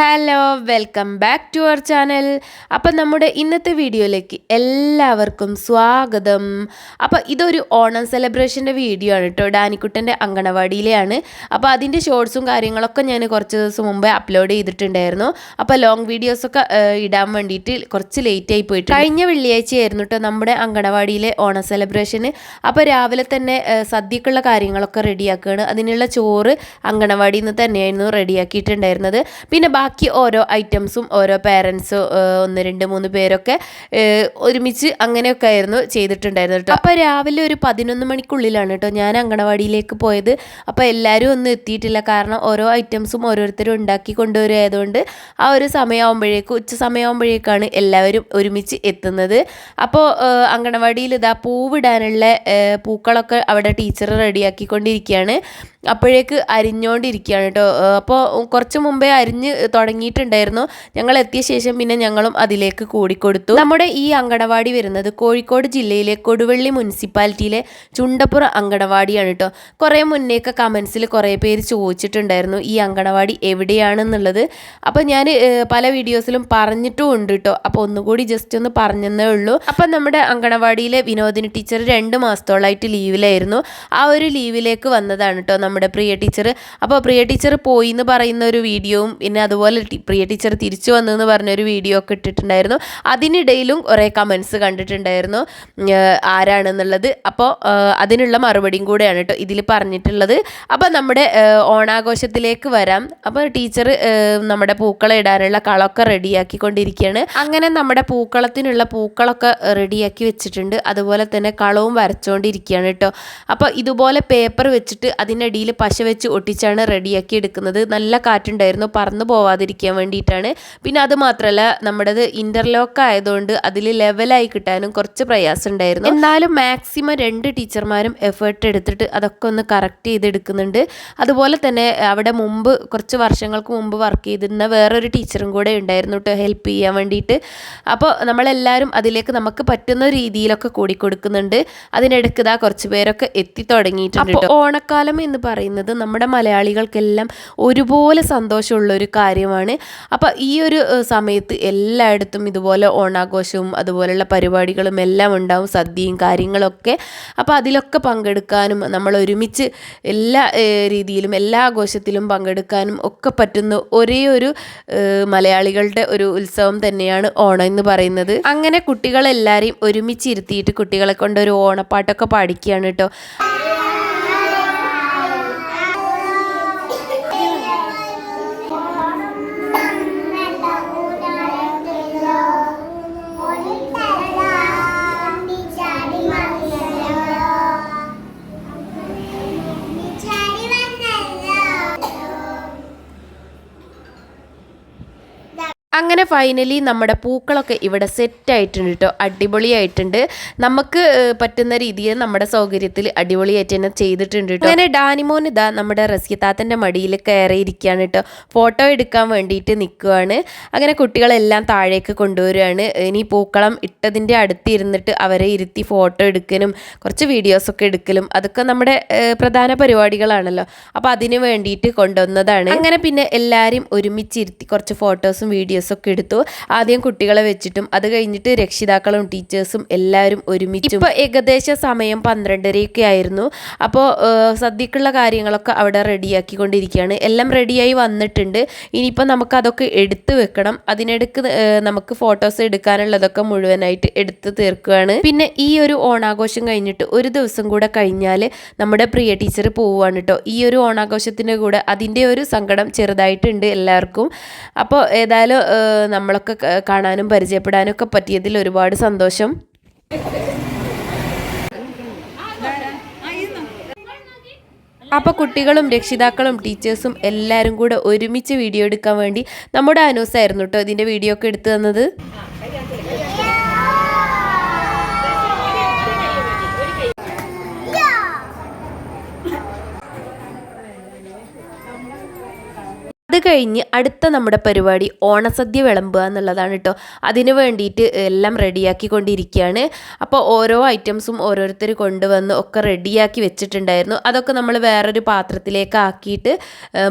Hello welcome back to our channel അപ്പം നമ്മുടെ ഇന്നത്തെ വീഡിയോയിലേക്ക് എല്ലാവർക്കും സ്വാഗതം. അപ്പോൾ ഇതൊരു ഓണം സെലിബ്രേഷന്റെ വീഡിയോ ആണ് കേട്ടോ ഡാനിക്കുട്ടന്റെ അങ്കണവാടിയിലെയാണ്. അപ്പോൾ അതിന്റെ ഷോർട്സും കാര്യങ്ങളൊക്കെ ഞാൻ കുറച്ച് ദിവസം മുമ്പേ അപ്ലോഡ് ചെയ്തിട്ടുണ്ടായിരുന്നു. അപ്പോൾ ലോങ് വീഡിയോസൊക്കെ ഇടാൻ വേണ്ടിയിട്ട് കുറച്ച് ലേറ്റ് ആയി പോയിട്ട് കഴിഞ്ഞ വെള്ളിയാഴ്ചയായിരുന്നു കേട്ടോ നമ്മുടെ അങ്കണവാടിയിലെ ഓണം സെലിബ്രേഷന് അപ്പോൾ രാവിലെ തന്നെ സദ്യക്കുള്ള കാര്യങ്ങളൊക്കെ റെഡിയാക്കുകയാണ് അതിനുള്ള ചോറ് അങ്കണവാടിയിൽ നിന്ന് തന്നെയായിരുന്നു റെഡിയാക്കിയിട്ടുണ്ടായിരുന്നത് പിന്നെ ഓരോ ഐറ്റംസും ഓരോ പേരൻസ് ഒന്ന് രണ്ട് മൂന്ന് പേരൊക്കെ ഒരുമിച്ച് അങ്ങനെയൊക്കെ ആയിരുന്നു ചെയ്തിട്ടുണ്ടായിരുന്നത് കേട്ടോ. അപ്പോൾ രാവിലെ ഒരു പതിനൊന്ന് മണിക്കുള്ളിലാണ് കേട്ടോ ഞാൻ അങ്കണവാടിയിലേക്ക് പോയത്. അപ്പോൾ എല്ലാവരും ഒന്നും എത്തിയിട്ടില്ല. കാരണം ഓരോ ഐറ്റംസും ഓരോരുത്തരും ഉണ്ടാക്കി കൊണ്ടുവരുമായതുകൊണ്ട് ആ ഒരു സമയമാകുമ്പോഴേക്കും ഉച്ച സമയമാകുമ്പോഴേക്കാണ് എല്ലാവരും ഒരുമിച്ച് എത്തുന്നത്. അപ്പോൾ അങ്കണവാടിയിൽ ഇതാ പൂവിടാനുള്ള പൂക്കളൊക്കെ അവിടെ ടീച്ചർ റെഡിയാക്കിക്കൊണ്ടിരിക്കുകയാണ്. അപ്പോഴേക്ക് അരിഞ്ഞുകൊണ്ടിരിക്കുകയാണ് കേട്ടോ. അപ്പോൾ കുറച്ച് മുമ്പേ അരിഞ്ഞ് തുടങ്ങിയിട്ടുണ്ടായിരുന്നു. ഞങ്ങൾ എത്തിയ ശേഷം പിന്നെ ഞങ്ങളും അതിലേക്ക് കൂടിക്കൊടുത്തു. നമ്മുടെ ഈ അങ്കണവാടി വരുന്നത് കോഴിക്കോട് ജില്ലയിലെ കൊടുവള്ളി മുനിസിപ്പാലിറ്റിയിലെ ചുണ്ടപ്പുറ അങ്കണവാടിയാണ് കേട്ടോ കുറേ മുന്നേയൊക്കെ കമൻസിൽ കുറേ പേര് ചോദിച്ചിട്ടുണ്ടായിരുന്നു ഈ അങ്കണവാടി എവിടെയാണെന്നുള്ളത്? അപ്പോൾ ഞാൻ പല വീഡിയോസിലും പറഞ്ഞിട്ടും ഉണ്ട് കേട്ടോ അപ്പോൾ ഒന്നുകൂടി ജസ്റ്റ് ഒന്ന് പറഞ്ഞതേ ഉള്ളൂ. അപ്പം നമ്മുടെ അങ്കണവാടിയിലെ വിനോദിനി ടീച്ചർ രണ്ട് മാസത്തോളമായിട്ട് ലീവിലായിരുന്നു. ആ ഒരു ലീവിലേക്ക് വന്നതാണ് കേട്ടോ നമ്മുടെ പ്രിയ ടീച്ചർ. അപ്പോൾ പ്രിയ ടീച്ചർ പോയി എന്ന് പറയുന്ന ഒരു വീഡിയോയും പിന്നെ അതുപോലെ ടി- പ്രിയ ടീച്ചർ തിരിച്ചു വന്നു എന്ന് പറഞ്ഞൊരു വീഡിയോ ഒക്കെ ഇട്ടിട്ടുണ്ടായിരുന്നു. അതിനിടയിലും കുറേ കമൻസ് കണ്ടിട്ടുണ്ടായിരുന്നു. ആരാണെന്നുള്ളത്. അപ്പോൾ അതിനുള്ള മറുപടിയും കൂടെയാണ് കേട്ടോ ഇതിൽ പറഞ്ഞിട്ടുള്ളത്. അപ്പോൾ നമ്മുടെ ഓണാഘോഷത്തിലേക്ക് വരാം. അപ്പോൾ ടീച്ചർ നമ്മുടെ പൂക്കളം ഇടാനുള്ള കളമൊക്കെ റെഡിയാക്കിക്കൊണ്ടിരിക്കുകയാണ് അങ്ങനെ നമ്മുടെ പൂക്കളത്തിനുള്ള പൂക്കളൊക്കെ റെഡിയാക്കി വെച്ചിട്ടുണ്ട്. അതുപോലെ തന്നെ കളവും വരച്ചുകൊണ്ടിരിക്കുകയാണ് കേട്ടോ അപ്പോൾ ഇതുപോലെ പേപ്പർ വെച്ചിട്ട് അതിനടിയിൽ പശ വെച്ച് ഒട്ടിച്ചാണ് റെഡിയാക്കി എടുക്കുന്നത്. നല്ല കാറ്റുണ്ടായിരുന്നു. പറന്നു പോവാതിരിക്കാൻ വേണ്ടിയിട്ടാണ്. പിന്നെ അത് മാത്രമല്ല നമ്മുടേത് ഇന്റർലോക്ക് ആയതുകൊണ്ട് അതിൽ ലെവലായി കിട്ടാനും കുറച്ച് പ്രയാസം ഉണ്ടായിരുന്നു എന്നാലും മാക്സിമം രണ്ട് ടീച്ചർമാരും എഫേർട്ട് എടുത്തിട്ട് അതൊക്കെ ഒന്ന് കറക്റ്റ് ചെയ്തെടുക്കുന്നുണ്ട്. അതുപോലെ തന്നെ അവിടെ മുമ്പ് കുറച്ച് വർഷങ്ങൾക്ക് മുമ്പ് വർക്ക് ചെയ്തിരുന്ന വേറൊരു ടീച്ചറും കൂടെ ഉണ്ടായിരുന്നു കേട്ടോ ഹെൽപ്പ് ചെയ്യാൻ വേണ്ടിയിട്ട്. അപ്പോൾ നമ്മളെല്ലാവരും അതിലേക്ക് നമുക്ക് പറ്റുന്ന രീതിയിലൊക്കെ കൂടി കൊടുക്കുന്നുണ്ട് അതിനിടയ്ക്ക് ഇതാ കുറച്ച് പേരൊക്കെ എത്തി തുടങ്ങിയിട്ടുണ്ട് ഓണക്കാലം എന്ന് പറയുന്നത് നമ്മുടെ മലയാളികൾക്കെല്ലാം ഒരുപോലെ സന്തോഷമുള്ള ഒരു കാര്യമാണ്. അപ്പോൾ ഈ ഒരു സമയത്ത് എല്ലായിടത്തും ഇതുപോലെ ഓണാഘോഷവും അതുപോലെയുള്ള പരിപാടികളും എല്ലാം ഉണ്ടാവും സദ്യയും കാര്യങ്ങളൊക്കെ. അപ്പോൾ അതിലൊക്കെ പങ്കെടുക്കാനും നമ്മൾ ഒരുമിച്ച് എല്ലാ രീതിയിലും എല്ലാ ആഘോഷത്തിലും പങ്കെടുക്കാനും ഒക്കെ പറ്റുന്ന ഒരേ ഒരു മലയാളികളുടെ ഒരു ഉത്സവം തന്നെയാണ് ഓണം എന്ന് പറയുന്നത്. അങ്ങനെ കുട്ടികളെല്ലാവരെയും ഒരുമിച്ച് ഇരുത്തിയിട്ട് കുട്ടികളെ കൊണ്ട് ഒരു ഓണപ്പാട്ടൊക്കെ പാടിക്കുകയാണ് കേട്ടോ. അങ്ങനെ ഫൈനലി നമ്മുടെ പൂക്കളൊക്കെ ഇവിടെ സെറ്റ് ആയിട്ടുണ്ട് കേട്ടോ അടിപൊളിയായിട്ടുണ്ട്. നമുക്ക് പറ്റുന്ന രീതിയിൽ നമ്മുടെ സൗകര്യത്തിൽ അടിപൊളിയായിട്ട് തന്നെ ചെയ്തിട്ടുണ്ട് കേട്ടോ അങ്ങനെ ഡാനിമോൻ ഇതാ നമ്മുടെ റസിയത്താത്തന്റെ മടിയിൽ കയറിയിരിക്കുകയാണ് കേട്ടോ ഫോട്ടോ എടുക്കാൻ വേണ്ടിയിട്ട് നിൽക്കുകയാണ്. അങ്ങനെ കുട്ടികളെല്ലാം താഴേക്ക് കൊണ്ടുവരികയാണ്. ഇനി പൂക്കളം ഇട്ടതിന്റെ അടുത്ത് ഇരുന്നിട്ട് അവരെ ഇരുത്തി ഫോട്ടോ എടുക്കലും കുറച്ച് വീഡിയോസൊക്കെ എടുക്കലും അതൊക്കെ നമ്മുടെ പ്രധാന പരിപാടികളാണല്ലോ. അപ്പോൾ അതിന് വേണ്ടിയിട്ട് കൊണ്ടുവന്നതാണ്. അങ്ങനെ പിന്നെ എല്ലാവരും ഒരുമിച്ചിരുത്തി കുറച്ച് ഫോട്ടോസും വീഡിയോസും ഒക്കെ എടുത്തു. ആദ്യം കുട്ടികളെ വെച്ചിട്ടും അത് കഴിഞ്ഞിട്ട് രക്ഷിതാക്കളും ടീച്ചേഴ്സും എല്ലാവരും ഒരുമിച്ച് ഇപ്പോൾ ഏകദേശം സമയം പന്ത്രണ്ടരയൊക്കെ ആയിരുന്നു. അപ്പോൾ സദ്യക്കുള്ള കാര്യങ്ങളൊക്കെ അവിടെ റെഡിയാക്കിക്കൊണ്ടിരിക്കുകയാണ്. എല്ലാം റെഡിയായി വന്നിട്ടുണ്ട്. ഇനിയിപ്പോൾ നമുക്ക് അതൊക്കെ എടുത്തു വെക്കണം. അതിനിടക്ക് നമുക്ക് ഫോട്ടോസ് എടുക്കാനുള്ളതൊക്കെ മുഴുവനായിട്ട് എടുത്ത് തീർക്കുകയാണ് പിന്നെ ഈ ഒരു ഓണാഘോഷം കഴിഞ്ഞിട്ട് ഒരു ദിവസം കൂടെ കഴിഞ്ഞാൽ നമ്മുടെ പ്രിയ ടീച്ചർ പോവുകയാണ് കേട്ടോ ഈ ഒരു ഓണാഘോഷത്തിന്റെ കൂടെ അതിന്റെ ഒരു സങ്കടം ചെറുതായിട്ടുണ്ട് എല്ലാവർക്കും. അപ്പോൾ ഏതായാലും നമ്മളൊക്കെ കാണാനും പരിചയപ്പെടാനും ഒക്കെ പറ്റിയതിൽ ഒരുപാട് സന്തോഷം. അപ്പോൾ കുട്ടികളും രക്ഷിതാക്കളും ടീച്ചേഴ്സും എല്ലാവരും കൂടെ ഒരുമിച്ച് വീഡിയോ എടുക്കാൻ വേണ്ടി നമ്മുടെ അനൂസായിരുന്നു കേട്ടോ ഇതിന്റെ വീഡിയോ ഒക്കെ എടുത്തു തന്നത്. കഴിഞ്ഞ് അടുത്ത നമ്മുടെ പരിപാടി ഓണസദ്യ വിളമ്പുക എന്നുള്ളതാണ് കേട്ടോ അതിന് വേണ്ടിയിട്ട് എല്ലാം റെഡിയാക്കി കൊണ്ടിരിക്കുകയാണ് അപ്പോൾ ഓരോ ഐറ്റംസും ഓരോരുത്തർ കൊണ്ടുവന്ന് ഒക്കെ റെഡിയാക്കി വെച്ചിട്ടുണ്ടായിരുന്നു. അതൊക്കെ നമ്മൾ വേറൊരു പാത്രത്തിലേക്ക് ആക്കിയിട്ട്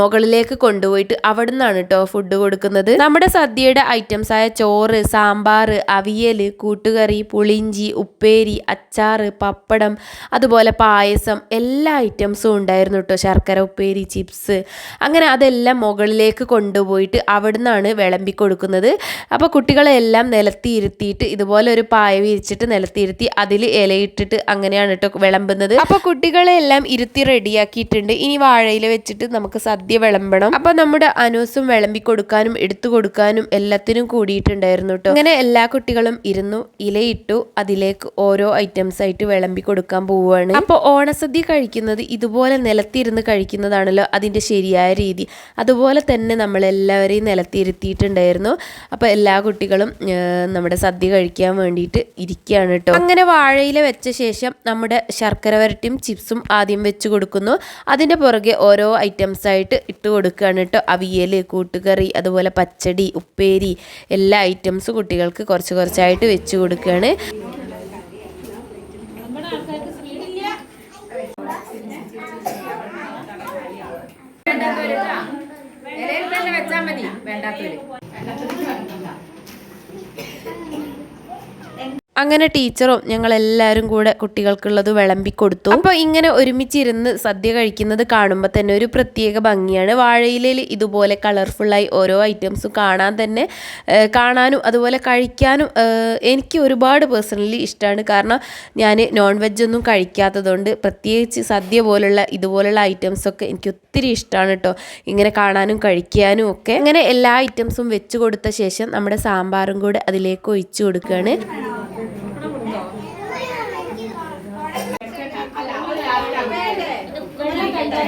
മുകളിലേക്ക് കൊണ്ടുപോയിട്ട് അവിടെ നിന്നാണ് കേട്ടോ ഫുഡ് കൊടുക്കുന്നത്. നമ്മുടെ സദ്യയുടെ ഐറ്റംസ് ആയ ചോറ് സാമ്പാർ അവിയൽ കൂട്ടുകറി പുളിഞ്ചി ഉപ്പേരി അച്ചാറ് പപ്പടം അതുപോലെ പായസം എല്ലാ ഐറ്റംസും ഉണ്ടായിരുന്നു കേട്ടോ ശർക്കര ഉപ്പേരി ചിപ്സ് അങ്ങനെ അതെല്ലാം മുകളിലേക്ക് കൊണ്ടുപോയിട്ട് അവിടെ നിന്നാണ് വിളമ്പി കൊടുക്കുന്നത്. അപ്പോൾ കുട്ടികളെല്ലാം നിലത്തിരുത്തിയിട്ട് ഇതുപോലെ ഒരു പായ വിരിച്ചിട്ട് നിലത്തിരുത്തി അതിൽ ഇലയിട്ടിട്ട് അങ്ങനെയാണ് കേട്ടോ വിളമ്പുന്നത്. അപ്പോൾ കുട്ടികളെല്ലാം ഇരുത്തി റെഡിയാക്കിയിട്ടുണ്ട്. ഇനി വാഴയിൽ വെച്ചിട്ട് നമുക്ക് സദ്യ വിളമ്പണം. അപ്പോൾ നമ്മുടെ അനൂസും വിളമ്പി കൊടുക്കാനും എടുത്തു കൊടുക്കാനും എല്ലാത്തിനും കൂടിയിട്ടുണ്ടായിരുന്നു കേട്ടോ. അങ്ങനെ എല്ലാ കുട്ടികളും ഇരുന്നു ഇലയിട്ടു അതിലേക്ക് ഓരോ ഐറ്റംസ് ആയിട്ട് വിളമ്പി കൊടുക്കാൻ പോവുകയാണ്. അപ്പോൾ ഓണസദ്യ കഴിക്കുന്നത് ഇതുപോലെ നിലത്തിരുന്ന് കഴിക്കുന്നതാണല്ലോ അതിന്റെ ശരിയായ രീതി. അതുപോലെ തന്നെ നമ്മളെല്ലാവരെയും നിലത്തിരുത്തിയിട്ടുണ്ടായിരുന്നു. അപ്പോൾ എല്ലാ കുട്ടികളും നമ്മുടെ സദ്യ കഴിക്കാൻ വേണ്ടിയിട്ട് ഇരിക്കുകയാണ് കേട്ടോ. അങ്ങനെ വാഴയില വെച്ച ശേഷം നമ്മുടെ ശർക്കര വരട്ടിയും ചിപ്സും ആദ്യം വെച്ച് കൊടുക്കുന്നു. അതിന്റെ പുറകെ ഓരോ ഐറ്റംസ് ആയിട്ട് ഇട്ട് കൊടുക്കുകയാണ് കേട്ടോ. അവിയൽ കൂട്ടുകറി അതുപോലെ പച്ചടി ഉപ്പേരി എല്ലാ ഐറ്റംസും കുട്ടികൾക്ക് കുറച്ച് കുറച്ചായിട്ട് വെച്ച് കൊടുക്കുകയാണ്. തന്നെ മതി. വേണ്ടാത്തവര് അങ്ങനെ ടീച്ചറും ഞങ്ങളെല്ലാവരും കൂടെ കുട്ടികൾക്കുള്ളത് വിളമ്പി കൊടുത്തു ഇങ്ങനെ ഒരുമിച്ചിരുന്ന് സദ്യ കഴിക്കുന്നത് കാണുമ്പോൾ തന്നെ ഒരു പ്രത്യേക ഭംഗിയാണ്. വാഴയിലയിൽ ഇതുപോലെ കളർഫുള്ളായി ഓരോ ഐറ്റംസും കാണാൻ തന്നെ കാണാനും അതുപോലെ കഴിക്കാനും എനിക്ക് ഒരുപാട് പേഴ്സണലി ഇഷ്ടമാണ് കാരണം ഞാൻ നോൺ വെജ് ഒന്നും കഴിക്കാത്തതുകൊണ്ട് പ്രത്യേകിച്ച് സദ്യ പോലുള്ള ഇതുപോലുള്ള ഐറ്റംസ് ഒക്കെ എനിക്ക് ഒത്തിരി ഇഷ്ടമാണ് കേട്ടോ. ഇങ്ങനെ കാണാനും കഴിക്കാനും ഒക്കെ. അങ്ങനെ എല്ലാ ഐറ്റംസും വെച്ച് കൊടുത്ത ശേഷം നമ്മുടെ സാമ്പാറും കൂടെ അതിലേക്ക് ഒഴിച്ചു കൊടുക്കുകയാണ്.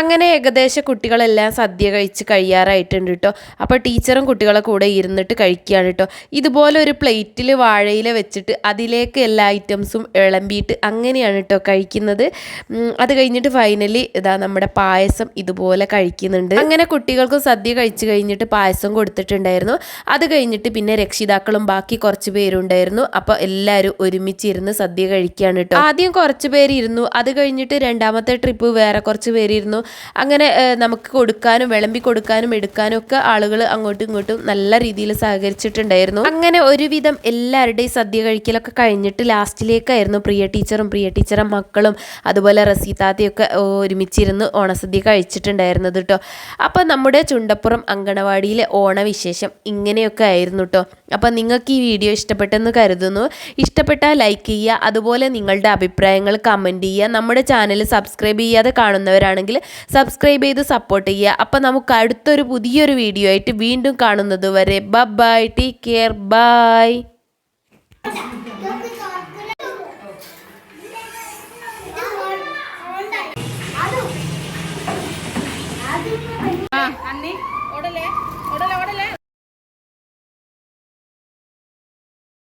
അങ്ങനെ ഏകദേശം കുട്ടികളെല്ലാം സദ്യ കഴിച്ച് കഴിയാറായിട്ടുണ്ട് കേട്ടോ അപ്പോൾ ടീച്ചറും കുട്ടികളെ കൂടെ ഇരുന്നിട്ട് കഴിക്കുകയാണ് കേട്ടോ ഇതുപോലെ ഒരു പ്ലേറ്റിൽ വാഴയില വെച്ചിട്ട് അതിലേക്ക് എല്ലാ ഐറ്റംസും ഇളമ്പിയിട്ട് അങ്ങനെയാണ് കേട്ടോ കഴിക്കുന്നത്. അത് കഴിഞ്ഞിട്ട് ഫൈനലി ഇതാ നമ്മുടെ പായസം ഇതുപോലെ കഴിക്കുന്നുണ്ട്. അങ്ങനെ കുട്ടികൾക്കും സദ്യ കഴിച്ച് കഴിഞ്ഞിട്ട് പായസം കൊടുത്തിട്ടുണ്ടായിരുന്നു. അത് കഴിഞ്ഞിട്ട് പിന്നെ രക്ഷിതാക്കളും ബാക്കി കുറച്ച് പേരുണ്ടായിരുന്നു. അപ്പോൾ എല്ലാവരും ഒരുമിച്ചിരുന്ന് സദ്യ കഴിക്കുകയാണ് കേട്ടോ ആദ്യം കുറച്ച് പേരിരുന്നു അത് കഴിഞ്ഞിട്ട് രണ്ടാമത്തെ ട്രിപ്പ് വേറെ കുറച്ച് പേരിരുന്നു അങ്ങനെ നമുക്ക് കൊടുക്കാനും വിളമ്പി കൊടുക്കാനും എടുക്കാനും ഒക്കെ ആളുകൾ അങ്ങോട്ടും ഇങ്ങോട്ടും നല്ല രീതിയിൽ സഹകരിച്ചിട്ടുണ്ടായിരുന്നു. അങ്ങനെ ഒരുവിധം എല്ലാവരുടെയും സദ്യ കഴിക്കലൊക്കെ കഴിഞ്ഞിട്ട് ലാസ്റ്റിലേക്കായിരുന്നു പ്രിയ ടീച്ചറും പ്രിയ ടീച്ചറും മക്കളും അതുപോലെ റസീതാത്തയൊക്കെ ഒരുമിച്ചിരുന്ന് ഓണസദ്യ കഴിച്ചിട്ടുണ്ടായിരുന്നത് കേട്ടോ അപ്പോൾ നമ്മുടെ ചുണ്ടപ്പുറം അങ്കണവാടിയിലെ ഓണവിശേഷം ഇങ്ങനെയൊക്കെ ആയിരുന്നു കേട്ടോ അപ്പോൾ നിങ്ങൾക്ക് ഈ വീഡിയോ ഇഷ്ടപ്പെട്ടെന്ന് കരുതുന്നു. ഇഷ്ടപ്പെട്ടാൽ ലൈക്ക് ചെയ്യുക അതുപോലെ നിങ്ങളുടെ അഭിപ്രായങ്ങൾ കമന്റ് ചെയ്യുക. നമ്മുടെ ചാനൽ സബ്സ്ക്രൈബ് ചെയ്യാതെ കാണുന്നവരാണെങ്കിൽ സബ്സ്ക്രൈബ് ചെയ്ത് സപ്പോർട്ട് ചെയ്യുക. അപ്പോൾ നമുക്ക് അടുത്തൊരു പുതിയൊരു വീഡിയോ ആയിട്ട് വീണ്ടും കാണുന്നത് വരെ. Bye take care bye